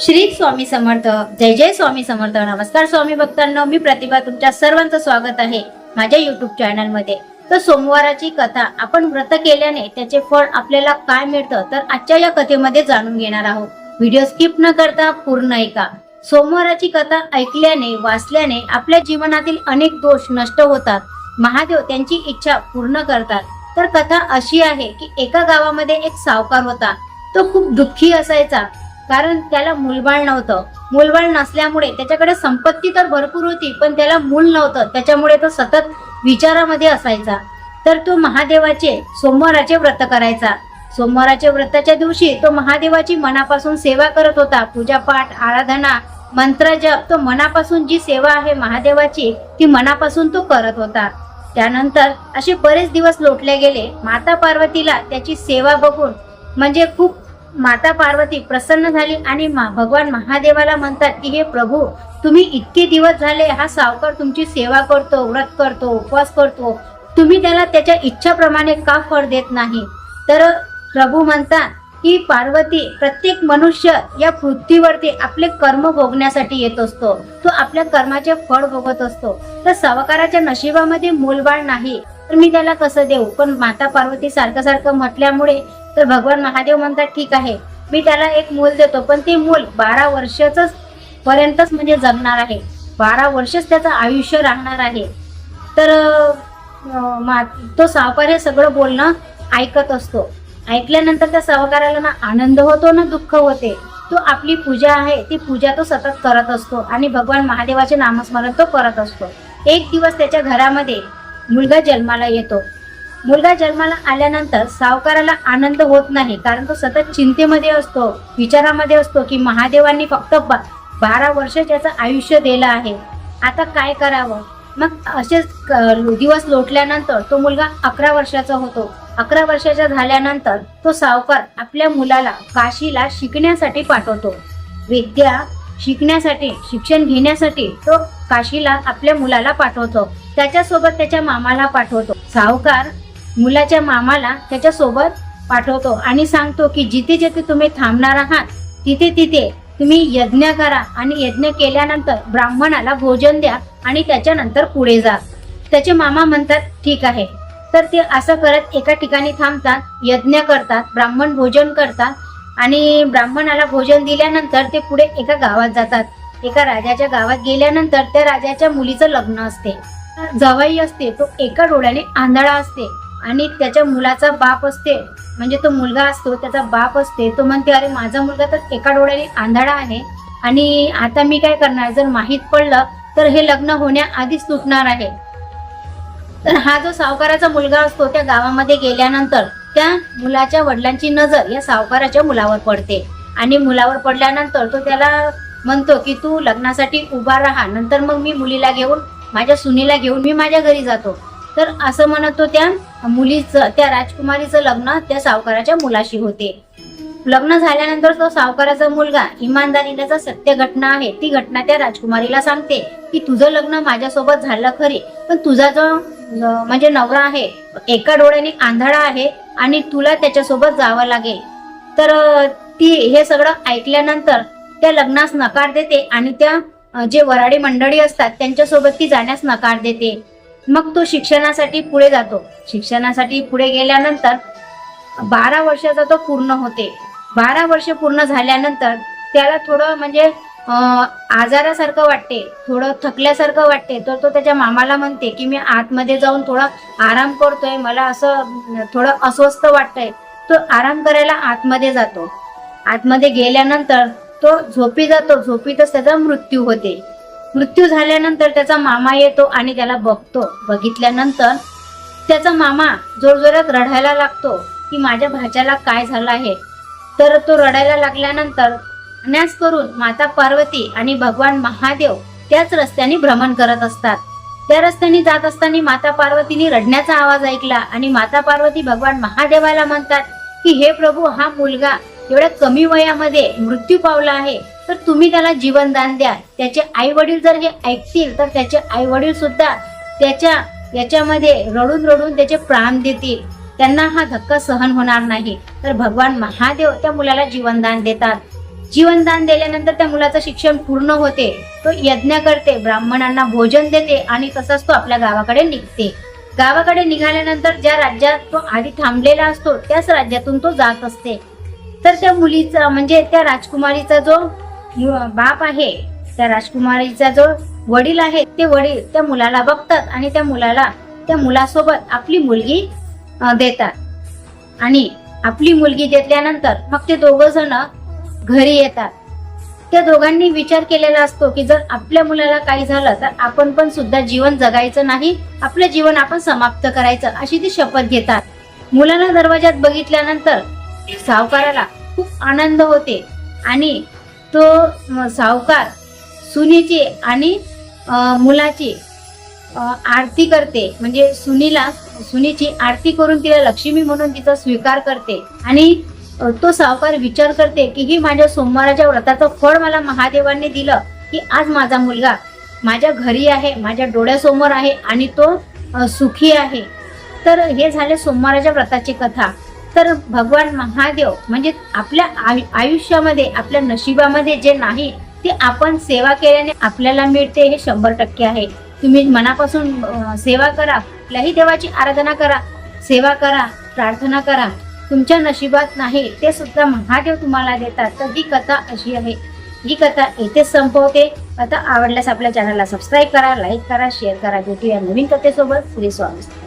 श्री स्वामी समर्थ जय जय स्वामी समर्थ नमस्कार स्वामी भक्तांना मी प्रतिभा तुमच्या सर्वांचं स्वागत आहे माझ्या युट्यूब चॅनलमध्ये. तर सोमवाराची कथा आपण व्रत केल्याने त्याचे फळ आपल्याला काय मिळतं तर आजच्या या कथेमध्ये जाणून घेणार आहोत. व्हिडिओ स्किप न करता पूर्ण ऐका. सोमवाराची कथा ऐकल्याने वाचल्याने आपल्या जीवनातील अनेक दोष नष्ट होतात. महादेव त्यांची इच्छा पूर्ण करतात. तर कथा अशी आहे की एका गावामध्ये एक सावकार होता. तो खूप दुःखी असायचा. कारण त्याला मूलबाळ नव्हतं. मूलबाळ नसल्यामुळे त्याच्याकडे संपत्ती तर भरपूर होती पण त्याला मूल नव्हतं. त्याच्यामुळे तो सतत विचारामध्ये असायचा. तर तो महादेवाचे सोमवाराचे व्रत करायचा. सोमवाराच्या व्रताच्या दिवशी तो महादेवाची मनापासून सेवा करत होता. पूजापाठ आराधना मंत्र जप तो मनापासून जी सेवा आहे महादेवाची ती मनापासून तो करत होता. त्यानंतर असे बरेच दिवस लोटले गेले. माता पार्वतीला त्याची सेवा बघून म्हणजे खूप माता पार्वती प्रसन्न झाली आणि मा- भगवान महादेवाला म्हणतात की हे प्रभू तुम्ही इतके दिवस झाले हा सावकार तुमची सेवा करतो व्रत करतो उपवास करतो. तुम्ही त्याला त्याच्या इच्छाप्रमाणे का फळ देत नाही? तर प्रभू म्हणतात की पार्वती प्रत्येक मनुष्य या पृथ्वीवरती आपले कर्म भोगण्यासाठी येत असतो. तो आपल्या कर्माचे फळ भोगत असतो. तर सावकाराच्या नशिबामध्ये मूलबाळ नाही. तर मी त्याला कसं देऊ? पण माता पार्वती सारखं सारखं म्हटल्यामुळे तर भगवान महादेव म्हणतात ठीक आहे. मी त्याला एक मूल देतो पण ते मूल बारा वर्षाच पर्यंतच म्हणजे जगणार आहे. बारा वर्षच त्याचं आयुष्य राहणार आहे. तर मा- तो सावकार हे सगळं बोलणं ऐकत असतो. ऐकल्यानंतर त्या सावकाराला ना आनंद होतो ना दुःख होते. तो आपली पूजा आहे ती पूजा तो सतत करत असतो आणि भगवान महादेवाचे नामस्मरण तो करत असतो. एक दिवस त्याच्या घरामध्ये मुलगा जन्माला येतो. मुलगा जन्माला आल्यानंतर सावकाराला आनंद होत नाही कारण तो सतत चिंतेमध्ये असतो विचारामध्ये असतो की महादेवांनी फक्त बा- बारा वर्ष त्याचं आयुष्य दिलं आहे. आता काय करावं? मग असेच दिवस लोटल्यानंतर तो मुलगा अकरा वर्षाचा होतो. अकरा वर्षाचा झाल्यानंतर तो सावकार आपल्या मुलाला काशीला शिकण्यासाठी पाठवतो. विद्या शिकण्यासाठी शिक्षण घेण्यासाठी तो काशीला आपल्या मुलाला पाठवतो. त्याच्यासोबत त्याच्या मामाला पाठवतो. सावकार मुलाच्या मामाला त्याच्या सोबत पाठवतो आणि सांगतो की जिथे जिथे तुम्ही थांबणार आहात तिथे तिथे तुम्ही यज्ञ करा आणि यज्ञ केल्यानंतर ब्राह्मणाला भोजन द्या आणि त्याच्यानंतर पुढे जा. त्याचे मामा म्हणतात ठीक आहे. तर ते असं करत एका ठिकाणी थांबतात यज्ञ करतात ब्राह्मण भोजन करतात आणि ब्राह्मणाला भोजन दिल्यानंतर ते पुढे एका गावात जातात. एका राजाच्या गावात गेल्यानंतर त्या राजाच्या मुलीचं लग्न असते. जवाई असते तो एका डोळ्याने आंधळा असते. आणि त्याच्या मुलाचा बाप असते म्हणजे तो मुलगा असतो त्याचा बाप असते तो म्हणते अरे माझा मुलगा तर एका डोळ्याने आंधळा आहे आणि आता मी काय करणार? जर माहीत पडलं तर हे लग्न होण्याआधीच तुटणार आहे. तर हा जो सावकाराचा मुलगा असतो त्या गावामध्ये गेल्यानंतर त्या मुलाच्या वडिलांची नजर या सावकाराच्या मुलावर पडते. आणि मुलावर पडल्यानंतर तो त्याला म्हणतो की तू लग्नासाठी उभा राहा नंतर मग मी मुलीला घेऊन माझ्या सुनीला घेऊन मी माझ्या घरी जातो. तर असं म्हणत होत्या मुलीचं त्या राजकुमारीचं लग्न त्या सावकाराच्या मुलाशी होते. लग्न झाल्यानंतर तो सावकाराचा मुलगा इमानदारीने जो सत्य घटना आहे ती घटना त्या राजकुमारीला सांगते की तुझं लग्न माझ्यासोबत झालं खरे पण तुझा जो म्हणजे नवरा आहे एका डोळ्याने आंधळा आहे आणि तुला त्याच्यासोबत जावं लागेल. तर ती हे सगळं ऐकल्यानंतर त्या लग्नास नकार देते आणि त्या जे वराडी मंडळी असतात त्यांच्यासोबत ती जाण्यास नकार देते. मग तो शिक्षणासाठी पुढे जातो. शिक्षणासाठी पुढे गेल्यानंतर बारा वर्षाचा तो पूर्ण होते. बारा वर्ष पूर्ण झाल्यानंतर त्याला थोडं म्हणजे आजारासारखं वाटते थोडं थकल्यासारखं वाटते. तर तो त्याच्या मामाला म्हणते की मी आतमध्ये जाऊन थोडा आराम करतोय. मला असं थोडं अस्वस्थ वाटतंय. तो आराम करायला आतमध्ये जातो. आतमध्ये गेल्यानंतर तो झोपी जातो. झोपीतच त्याचा मृत्यू होते. मृत्यू झाल्यानंतर त्याचा मामा येतो आणि त्याला बघतो. बघितल्यानंतर त्याचा मामा जोरजोरात रडायला लागतो की माझ्या भाच्याला काय झालं आहे? तर तो रडायला लागल्यानंतर न्यास करून माता पार्वती आणि भगवान महादेव त्याच रस्त्याने भ्रमण करत असतात. त्या रस्त्याने जात असताना माता पार्वतीने रडण्याचा आवाज ऐकला आणि माता पार्वती भगवान महादेवाला म्हणतात की हे प्रभू हा मुलगा एवढ्या कमी वयामध्ये मृत्यू पावला आहे. तर तुम्ही त्याला जीवनदान द्या. त्याचे आई वडील जर हे ऐकतील तर त्याचे आई वडील सुद्धा त्याच्या याच्यामध्ये रडून रडून त्याचे प्राण देतील. त्यांना हा धक्का सहन होणार नाही. तर भगवान महादेव त्या मुलाला जीवनदान देतात. जीवनदान दिल्यानंतर त्या मुलाचं शिक्षण पूर्ण होते. तो यज्ञ करते ब्राह्मणांना भोजन देते आणि तसंच तो आपल्या गावाकडे निघते. गावाकडे निघाल्यानंतर ज्या राज्यात तो आधी थांबलेला असतो त्याच राज्यातून तो जात असते. तर त्या मुलीचा म्हणजे त्या राजकुमारीचा जो बाप आहे त्या राजकुमारीचा जो वडील आहे ते वडील त्या मुलाला बघतात आणि त्या मुलाला त्या मुलासोबत आपली मुलगी देतात. आणि आपली मुलगी घेतल्यानंतर मग ते दोघ जण घरी येतात. त्या दोघांनी विचार केलेला असतो की जर आपल्या मुलाला काही झालं तर आपण पण सुद्धा जीवन जगायचं नाही आपलं जीवन आपण समाप्त करायचं अशी ती शपथ घेतात. मुलाला दरवाजात बघितल्यानंतर सावकाराला खूप आनंद होते आणि तो सावकार सुनीचे आणि मुलाची आरती करते. म्हणजे सुनीला सुनीची आरती करून तिला लक्ष्मी म्हणून तिचा स्वीकार करते. आणि तो सावकार विचार करते की ही माझ्या सोमवाराच्या व्रताचं फळ मला महादेवांनी दिलं की आज माझा मुलगा माझ्या घरी आहे माझ्या डोळ्यासमोर आहे आणि तो सुखी आहे. तर हे झाले सोमवाराच्या व्रताची कथा. तर भगवान महादेव म्हणजे आपल्या आयुष्यामध्ये आपल्या नशिबामध्ये जे नाही ते आपण सेवा केल्याने आपल्याला मिळते हे शंभर टक्के आहे. तुम्ही मनापासून सेवा करा कुठल्याही देवाची आराधना करा सेवा करा प्रार्थना करा. तुमच्या नशिबात नाही ते सुद्धा महादेव तुम्हाला देतात. तर ही कथा अशी आहे. ही कथा येथेच संपवते. कथा आवडल्यास आपल्या चॅनलला सबस्क्राईब करा लाईक करा शेअर करा. भेटूया नवीन कथेसोबत. श्री स्वामी.